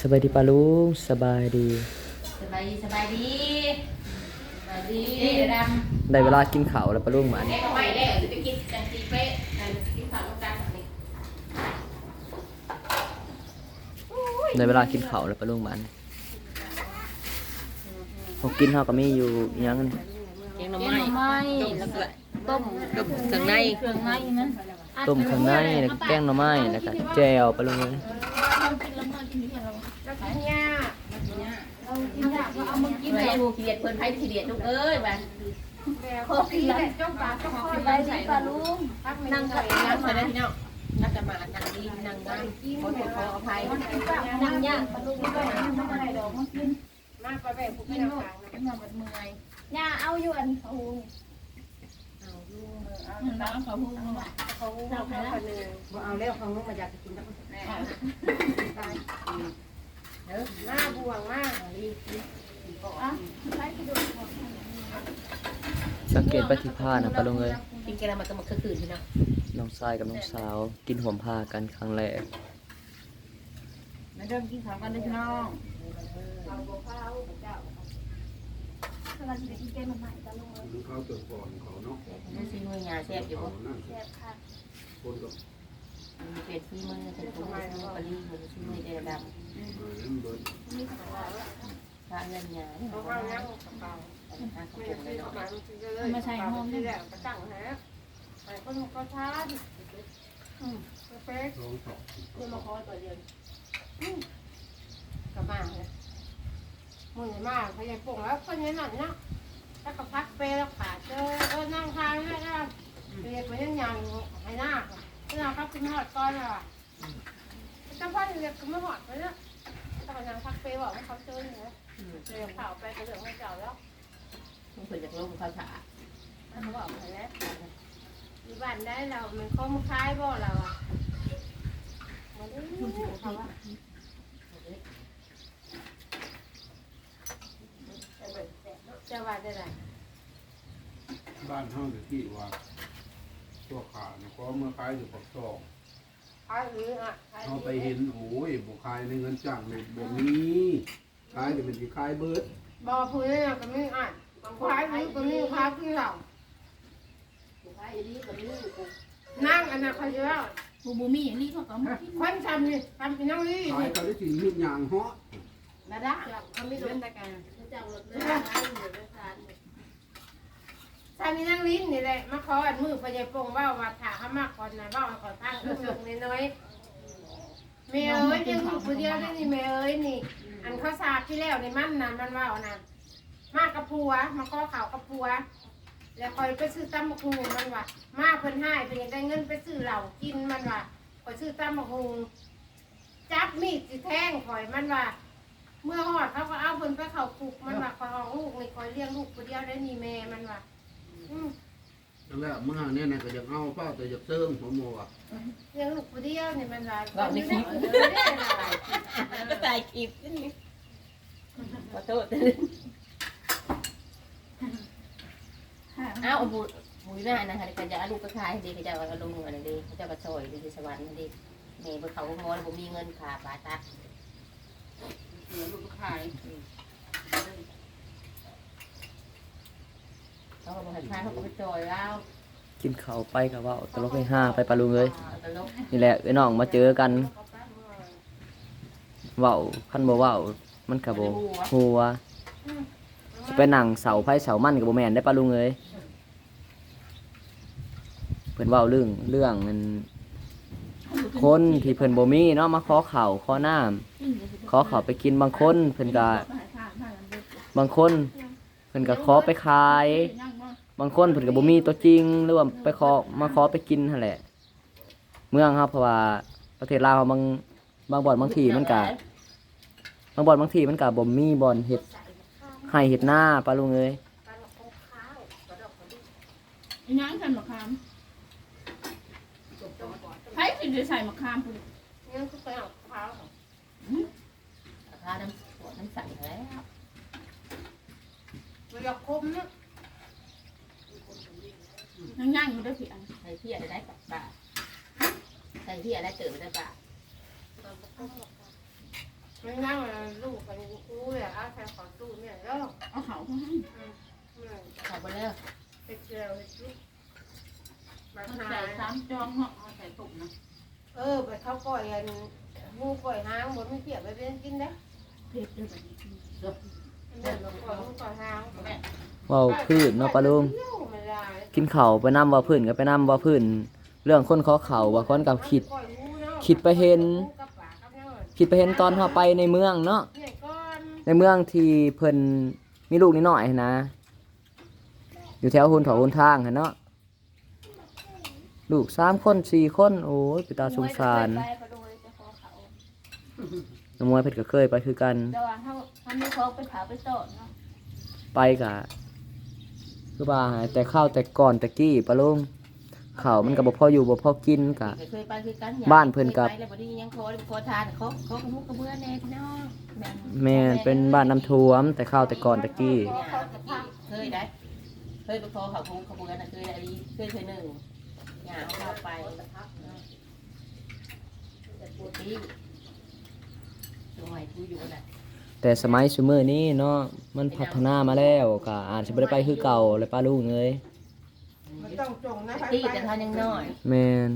สบายดีปาลุงสบายดี สบายดีสบายดีสบายดีดำได้เวลากินข้าวแล้วปาลุงหมันเอ๊ะทำไมได้จะไปกินจังซีเป๊ะจังกินข้าวลูกกันแบบนี้ได้เวลากินข้าวแล้วปาลุงหมันพอกินข้าวก็มีอยู่อิหยังนี่แกงหน่อไม้แล้วก็ต้มกับเครื่องในเครื่องในนั้นต้มข้างในแล้วก็แกงหน่อไม้แล้วก็แจ่วปาลุงเลย กินอะไรดูขี้เดียดเพิ่นไผขี้เดียดลูกเอ้ยบ้านขอกินแหละจ้องปลาจ้องคอยไปดีปลาลุงนั่งกับนั่งใส่ได้พี่น้องน่าจะมานั่งดีนั่งนั่งขอโทษขออภัยนั่งย่างปลาลุงไม่ได้ดอกมันกินมากกว่าแบบผู้กินน้ำขังนแบบเมื่อยย่าเอาอยู่อันเขา น้ำเขาหุ้มเขาหุ้มเขาคนหนึ่งบ่เอาแล้วเขาหุ้มมาอยากจะกินทั้งแม่ตายเออหน้าบวงมากใช้กระดูกสังเกตไปที่ผ้านะปาลุงเลยกินแกงมันก็มาคืนพี่น้องน้องชายกับน้องสาว กินห่วมผ้ากันครั้งแรกมาเริ่มกินข้าวกันเลยพี่น้อง เราจะไปกินแกงใหม่ปลาลุงเขาเติมก่อนเขาเนาะนี่ซีมือยาแซ่บอยู่บ่เขานั่นแซ่บค่ะคนกับมีเป็ดซีมือเป็นตัวซีมือปลีมือซีมือเดดำเออนั่นเบิดพระเงินยาเพราะว่านั่งกับเปล่าไม่ได้ซื้อมาเลยมาใส่ห้องนี่แหละกระจังฮะใส่คนก็ช้าดิอืมเป๊กสองสองคือมาขอตัวเดียวกับมาเนี่ย มือมากพยายปุ่งแล้วคนนี้นั่นนะแล้วก็พักเปแล้วขาเจอเออนั่งทางนี่นะเรียกไปยังยังให้หน้าที่เราพักขึ้นหอดก้อนอะเจ้าพ่อเรียกขึ้นมาหอดไปเนี่ยตอนนั้นพักเปบอกว่าเขาเจออยู่นะเรียกข่าวไปกระเดื่องให้เจ้าแล้วเพิ่นจากลงภาษาเขาบอกไปแล้วที่บ้านได้เรา มันข้อมคล้ายบ่เราอะมันเขาว่าจะว่าได้ไร บ้านเฮาอยู่ที่ว่าตัวขาเนี่ยก็เมื่อขายอยู่ปักซองขายหรืออะเขาไปเห็นโอ้ยบ่ขายในเงินจ้างเลยบ่มีขายแต่เป็นสิขายเบิดบ่พูดเนี่ยก็มีอะขายหรือก็มีขายที่เรานั่งอันนั้นเขาจะว่าบูบูมี่นี่เขาก็มากินคนทำนี่ทำเป็นนั่งนี่ขายเขาได้สิมีดยางเหาะนะดะเขาไม่รู้แต่กันถ้ามีนั่งลิ้นนี่แหละมาขออันมือไปยายปงว่าว่าถาเขามากก่อนนะว่าขอทางก็ส่งน้อยๆเมย์เอ้ยยังลูกคนเดียวได้นี่เมย์เอ้ยนี่ อันเขาสาบที่แล้วในมันนะมันว่านะมากกับผัวมาขอข่าวกับผัว แล้วคอยไปซื้อตั้มมะฮูมันว่ามาเพิ่นให้เป็นยังได้เงินไปซื้อเหล้ากินมันว่าคอยซื้อตั้มมะฮูจับมีดสิแทงคอยมันว่าเมื่อหอดเขาก็เอาเพิ่นไปเข้าคุกมันว่าคอยเอาลูกนี่คอยเลี้ยงลูกคนเดียวได้นี่แม่มันว่า อืมแล้วเมื่อเนี่ยนะก็อยากเอาเป้าแต่อยากเติมผมบอกว่าเลี้ยงลูกคนเดียวนี่มันว่าก็ในคลิปเออได้อะไรก็ถ่ายคลิปนี่ขอโทษเอ้าบุบุยแม่นะคะก็จะเอาลูกไปขายดีก็จะเอาลงอันนี้เขาจะมาซอยดีสวรรค์ดีแม่บ่เขางอนบ่มีเงินขาบาตัดเลี้ยงลูกขาย เขาก็บอกให้พาเขาก็ไปจอยแล้วกินข้าวไปกับว่าตลกให้ห้าไปปาลุงเลยตลกนี่แหละไอ้น้องมาเจอกันเว้าคันบ่เว้ามันก็บ่ฮู้ว่าสิไปนั่งเสาไผเสามันก็บ่แม่นได้ปาลุงเอ้ยเพิ่นเว้าเรื่องเรื่องอันคนที่เพิ่นบ่มีเนาะมาขอข้าวขอน้ำขอข้าวไปกินบางคนเพิ่นก็บางคน เพิ่นก็ขอไปขาย บางคนเพิ่นก็บ่มีตัวจริงหรือว่าไปขอมาขอไปกินหั่นแหละ เมืองครับเพราะว่าประเทศลาวบางบางบ่อนบางทีมันก็บางบ่อนบางทีมันก็บ่มีบ่อนเฮ็ดให้เฮ็ดหน้าปลาลุงเอ้ยย่างใส่มะขามใครสิจะใส่มะขามพุ่นเลี้ยงคือไปเอาข้าวพาน้ำปวดน้ำใสแล้ว มันอยากคมนะย่างย่างอยู่ได้เพียงใส่พี่อะไรได้กับปลาใส่พี่อะไรเติมได้ปลามันนั่งลูกกันกูเลยอาใครขอตู้เนี่ยแล้วเอาเขาเขาให้เขาไปแล้วเฮ็ดเจลเฮ็ดลูกมาเอาหาใส่สามจองเหาะเอาใส่ตุ่มนะเออไปเขาก่อยกันงูก่อยหางบนไม่เกี่ยวไปเป็นกินได้เผ็ดด้วยแบบนี้ ว่าว้าพื้นเนาะปะลุงกินเข้าไปนำว่าพื้นก็ไปนำว่าพื้นเรื่องคนขอเข่าว่าคนกับคิด คิดไปเห็น คิดไปเห็นตอนเฮาไปในเมืองเนาะในเมืองที่เพิ่นมีลูกนิดหน่อยนะ อยู่แถวหุ่นถอหุ่นทางหันเนาะลูกสามคนสี่คน โอ้ยไปตาสงสาร ไปไปโดยจะขอเขา น้ำมวยเพิ่นก็เคยไปคือกันแต่ว่าเขาเขาไม่เขาไปเผาไปโตะเนาะไปกะคือว่าแต่ข้าวแต่ก่อนแต่กี้ปะลุงข้าวมันก็บ่พออยู่บ่พอกินกะ เคยไปคือกันบ้านเพิ่นกับ คยไปแล้วบ่ได้ยังขอขอทานเขาเขากระมุกกระเบื้อแน่พี่น้องแม่นแม่นเป็นบ้านน้ำท่วม แต่ข้าวแต่ก่อนแต่กี้เคยได้เคยไปขอเขาคงขบวนนะเคยได้ดีเคยเคยหนึ่งอย่าเอาเข้าไปแต่ปวดที่สมัยกูอยู่น่ะ แต่สมัยซุมื้อนี้เนาะมันพัฒนามาแล้วก็อาจสิบ่ได้ไปคือเก่าเลยป้าลุงเอ้ยมันต้องจงนะที่แต่ท่านยังน้อยแม่น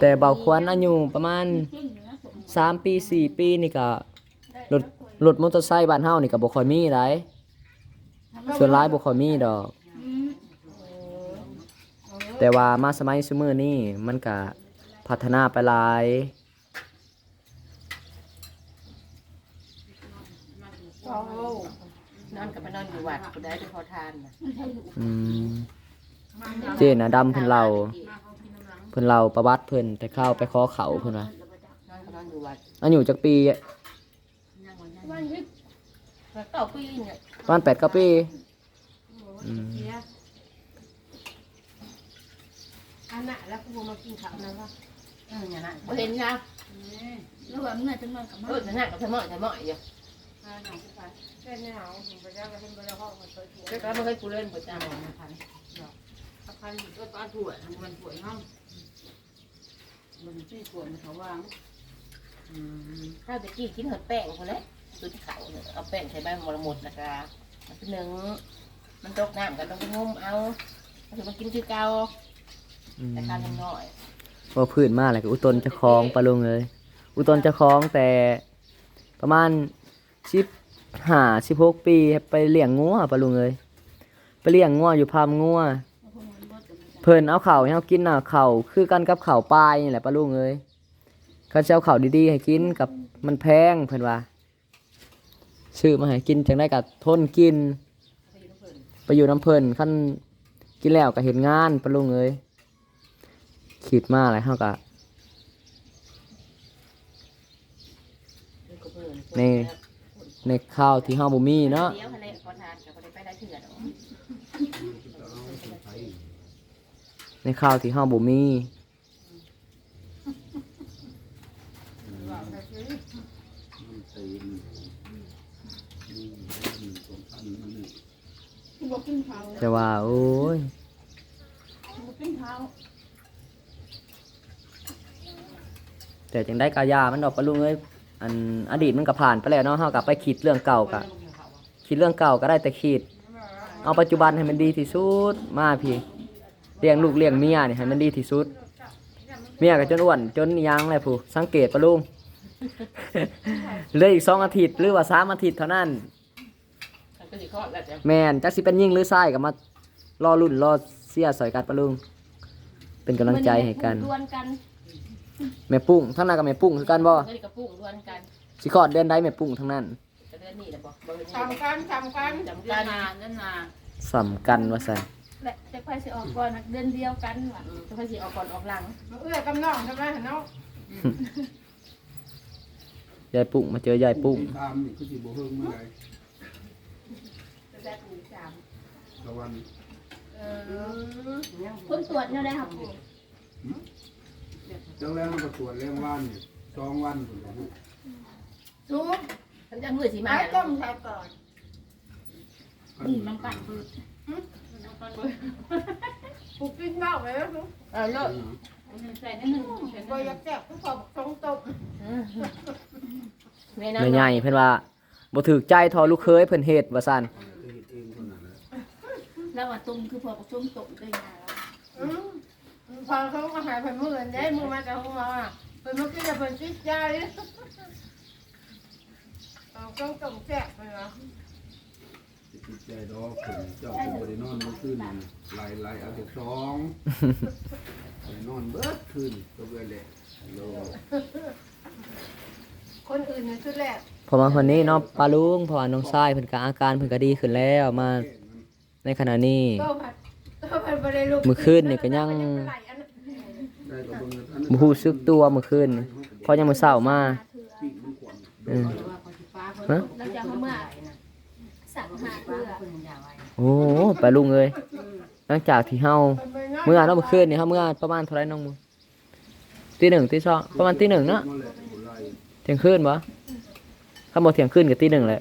แต่เบาควรอายุประมาณจริงนะสม3ปี4ปีนี่ก็รถรถมอเตอร์ไซค์บ้านเฮานี่ก็บ่ค่อยมีหลายส่วนหลายบ่ค่อยมีดอกอืมแต่ว่ามาสมัยซุมื้อนี้มันก็พัฒนาไปหลาย โอ้โหนอนกับมานอนอยู่วัดกูได้ไปขอทานน่ะอืมเจน่ะดำเพิ่นเล่าเพิ่นเล่าประวัติเพิ่นแต่เข้าวไปขอเขาเพิ่นว่านอนกับนอนอยู่วัดอายุจักปีวันที่เก้าปีเนี่ยประมาณ8 9ปีอืมอันน่ะแล้วกูมากินข้าวนะว่าเออเนี่ยนะบ่เห็นนะแล้วว่าเมื่อจะนอนกับเอมันอเนี่ยนะกับสมอยสมอยอยู่ เส้นเนี่ยเอาผมไปแล้วก็เป็นไปแล้วห้องมันเคยถูกแล้วก็ไม่เคยกูเล่นประจำพันก็ตาถั่วมันถั่วห้องมันที่ถั่วมันเขาวางข้าวตะกี้กินเห็ดแป้งคนละสุดเขาเนี่ยเอาแป้งใส่ใบมรหมดนะคะมันเป็นหนึ่งมันตกน้ำกันต้องไปงมเอาถือมากินคือเก่าแต่ข้าวยังน้อยว่าพื้นมาแล้วก็อุตนเจ้าของปะลุงเอ้ยอุตนเจ้าของแต่ประมาณ 15 16ปีไปเลี้ยงงัวปะลุงเอ้ยไปเลี้ยงงัวอยู่พามงัวเพิ่นเอาเข้าให้เฮากินน่ะข้าคือกันกับข้าปลายนี่แหละป้าลุงเอ้ยเขาจะเข้าดีๆให้กินกับมันแพงเพิ่นว่าซื้อมาให้กินจังได้ก็ทนกิน ไปอยู่น้ำเพิ่นคันกินแล้วก็เห็นงานป้าลุงเอ้ยคิดมาอะไรเฮาก็ใน ในข้าวที่เฮาบ่มีเนาะเดี๋ยวทะเลขอทานกับคนไปได้เถื่อนในข้าวที่เฮาบ่มีมันตีนนี่มันสงคัญมันนี่บอกกินเขาแต่ว่าโอ้ยบอกกินเขาแต่จังได้กายามันดอกปะลุงเอ้ย อันอดีตมันก็ผ่านไปแล้วเนาะเฮากลับไปคิดเรื่องเก่ากะคิดเรื่องเก่าก็ได้แต่คิด เอาปัจจุบันให้มันดีที่สุดมาพี่เลี้ยงลูกเลี้ยงเมียนี่ให้มันดีที่สุด เมียก็จนอ้วนจนยังเลยผู้สังเกตปะลุงเหลืออีกสองอาทิตย์หรือว่าสามอาทิตย์เท่านั้นมันแจ้ะแมนจักสิเป็นยิ่งหรือไส้ก็มารอรุ่นรอเสียสอยกันปะลุงเป็นกำลังใจให้กันดวนกัน แม่ปุ้งทั้งนั้นกับแม่ปุ้งคือกันบ่เฮ้ยกระปุกทวนกันสิคลอดเดือนใดแม่ปุ้งทั้งนั้นกระเดือนนี้นะบอกบอกทำกันทำกันจำเดืกัอนนนาเดือนนาสำคัญว่าซั่นและจะไปสิออกก่อนเดือนเดียวกันว่ะจะค่อยสิออกก่อนออกหลังมาเอื้อกำน้องทำไมเนาะยายปุ้งมาเจอยายปุ้งตามนี่คือสิบ่เฮิงเมื่อไหร่จะได้ถูกจามตะวันเออคนตรวจเนี่ยได้ครับ จังแล้วมันก็ตรวจแรงว่านนี่สองวันพุ่นล่ะลูกซุปฉันจะมือสีไม้มาต้มใส่ก่อนอืมน้ำปั่นคือปลูกกินเบ้าไปแล้วซุปเออเลิกใส่นิดนึงใส่บ่นิดอนึยางกแซ่บคือพอสงตบแม่แม่ใหญ่เพิ่นว่าบ่ถูกใจทอลูกเคยเพิ่นเฮ็ดว่าซั่นเคยเฮ็ดเองคนนั้นแหละแล้วว่าตุ้มคือพอประชุมตกด้วยงานอืม พอเขาก็หายไปมื้อนั้นได้มื้อมาจากห้องหมออะเพิ่นมากินแล้วเพิ่นติดใจเอาต้องต้มแซ่บไปวะสิติดใจดอกคนเจ้าก็บ่ได้นอนเมื่อคืนนี่ไล่ไล่เอาแต่สองไปนอนเบิดคืนก็เบื่อแหละโลคนอื่นนี่คือแรกเพอมาคนนี้เนาะปลาลุงเพราะว่าน้องชายเพิ่นก็อาการเพิ่นก็ดีขึ้นแล้วมา ในขณะนี้โตผัด โตผัดบ่ได้ลูกมื้อคืนนี่ก็ยังได้ก็เบิ่งอันนั้นบ่ฮู้สึกตัวเมื่อคืนนี่พอยังมื้อเช้ามาปีกมันขวัญอืมว่าคนที่ฟ้าเพิ่นแล้วจะเขาเมื่อสั่งหาเพื่อเพิ่นอยากไว้โอ้ปลาลุงเอ้ยหลังจากที่เฮาเมื่อเนาะเมื่อคืนนี่เฮาเมื่อประมาณเท่าไหร่น้องมึงตีหนึ่งตีสองประมาณตีหนึ่งเนาะนั่นแหละบ่ไล่เที่ยงคืนบ่ถ้าบ่เที่ยงคืนก็ตีหนึ่งแหละ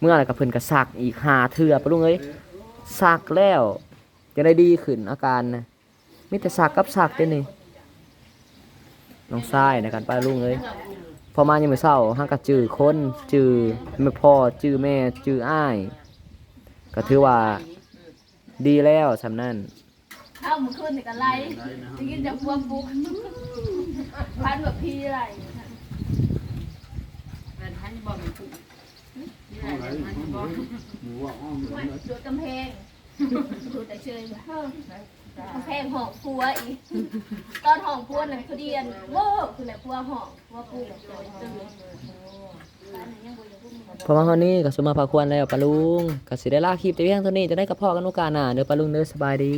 เมื่อแล้วก็เพิ่นก็ซักอีกห้าเทื่อปลาลุงเอ้ยซักแล้ว จะได้ดีขึ้นอาการนะมีแต่ซักกับซักเด้นี่น้องชายในการปลาลุงเอ้ยพอมายังไม่เศร้าห้างก็จื้อคนจื้อแม่พ่อจื้อแม่จื้ออ้าย ก็ถือว่าดีแล้วสำนั่นเข้ามือขึ้นกันไล่จะกินจากพวกปุ๊กพันแบบพี่ไรเพิ่นทันบ่มีผู้นี่แหเอาละไหลทันเอาไหลบ่หมูว่าอ้อมเหมือนไม่กันจุดกำแพง ดูแต่เชยกำแพงหอกพัวอีกตอนหอกพัวนั่นคือเดียนโว้คือแหละครัวหอกพัวปูตื่นเพราะว่านี้ก็สมมาพาควรแล้วปะลุงก็สิได้ลาคลิปแต่เพียงเท่านี้จะได้กับพ่อกันโอกาสหน้าเด้อปะลุงเด้อสบายดี